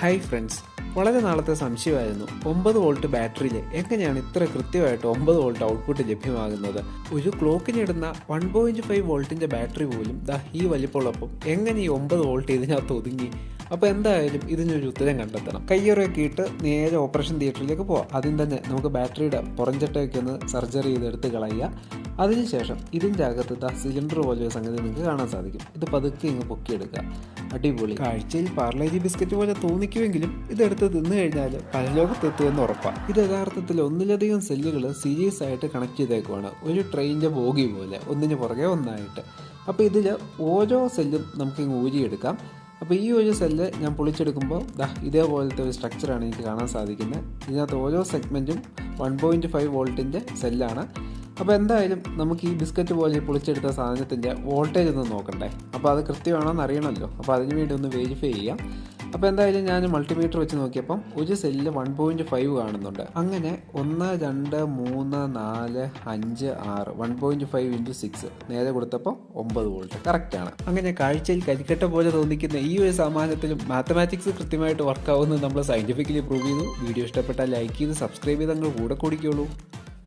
Hi friends വളരെ നാളത്തെ സംശയമായിരുന്നു. ഒമ്പത് വോൾട്ട് ബാറ്ററിയിൽ എങ്ങനെയാണ് ഇത്ര കൃത്യമായിട്ട് ഒമ്പത് വോൾട്ട് ഔട്ട്പുട്ട് ലഭ്യമാകുന്നത്? ഒരു ക്ലോക്കിനിടുന്ന വൺ പോയിന്റ് ഫൈവ് വോൾട്ടിന്റെ ബാറ്ററി പോലും ദാ ഈ വലിപ്പമുള്ളപ്പം എങ്ങനെ ഈ ഒമ്പത് വോൾട്ട് ഇതിനകത്ത് ഒതുങ്ങി? അപ്പോൾ എന്തായാലും ഇതിനൊരു ഉത്തരം കണ്ടെത്തണം. കയ്യൊറയൊക്കെ ഇട്ട് നേരെ ഓപ്പറേഷൻ തിയേറ്ററിലേക്ക് പോവാം. ആദ്യം തന്നെ നമുക്ക് ബാറ്ററിയുടെ പുറഞ്ചട്ടയൊക്കെ ഒന്ന് സർജറി ചെയ്തെടുത്ത് കളയുക. അതിനുശേഷം ഇതിന്റെ അകത്ത് ദ സിലിണ്ടർ പോലെയൊരു സംഗതി നിങ്ങൾക്ക് കാണാൻ സാധിക്കും. ഇത് പതുക്കെ ഇങ്ങ് പൊക്കിയെടുക്കുക. അടിപൊളി. കാഴ്ചയിൽ പാർലേജി ബിസ്ക്കറ്റ് പോലെ തോന്നിക്കുമെങ്കിലും ഇതെടുത്ത് തിന്നു കഴിഞ്ഞാൽ പരലോകത്തെത്തുമെന്ന് ഉറപ്പാണ് ഇത് യഥാർത്ഥത്തിൽ ഒന്നിലധികം സെല്ലുകൾ സീരീസ് ആയിട്ട് കണക്ട് ചെയ്തേക്കുവാണ്. ഒരു ട്രെയിനിന്റെ ബോഗി പോലെ ഒന്നിന് പുറകെ ഒന്നായിട്ട്. അപ്പോൾ ഇതിൽ ഓരോ സെല്ലും നമുക്ക് ഇങ്ങ് ഊരിയെടുക്കാം. അപ്പോൾ ഈ ഒരു സെല്ല് ഞാൻ പൊളിച്ചെടുക്കുമ്പോൾ ദാ ഇതേപോലത്തെ ഒരു സ്ട്രക്ചറാണ് എനിക്ക് കാണാൻ സാധിക്കുന്നത്. ഇതിനകത്ത് ഓരോ സെഗ്മെന്റും വൺ പോയിന്റ് ഫൈവ് വോൾട്ടിന്റെ സെല്ലാണ് അപ്പോൾ എന്തായാലും നമുക്ക് ഈ ബിസ്ക്കറ്റ് പോലെ പൊളിച്ചെടുത്ത സാധനത്തിന്റെ വോൾട്ടേജ് ഒന്ന് നോക്കണ്ടേ? അപ്പോൾ അത് കൃത്യമാണോ എന്ന് അറിയണമല്ലോ അപ്പോൾ അതിനുവേണ്ടി ഒന്ന് വെരിഫൈ ചെയ്യാം. അപ്പോൾ എന്തായാലും ഞാൻ മൾട്ടിമീറ്റർ വെച്ച് നോക്കിയപ്പം ഒരു സെല്ലിൽ വൺ പോയിന്റ് ഫൈവ് കാണുന്നുണ്ട്. അങ്ങനെ ഒന്ന് രണ്ട് മൂന്ന് നാല് അഞ്ച് ആറ് one point five into six നേരെ കൊടുത്തപ്പോൾ ഒമ്പത് വോൾട്ട് കറക്റ്റാണ് അങ്ങനെ കാഴ്ചയിൽ കരിക്കട്ട പോലെ തോന്നിക്കുന്ന ഈ ഒരു സമാനത്തിലും മാത്തമാറ്റിക്സ് കൃത്യമായിട്ട് വർക്കാവുന്നത് നമ്മൾ സയന്റിഫിക്കലി പ്രൂവ് ചെയ്തു. വീഡിയോ ഇഷ്ടപ്പെട്ടാൽ ലൈക്ക് ചെയ്ത് സബ്സ്ക്രൈബ് ചെയ്ത് അങ്ങ് കൂടെ കൂടിക്കോളൂ.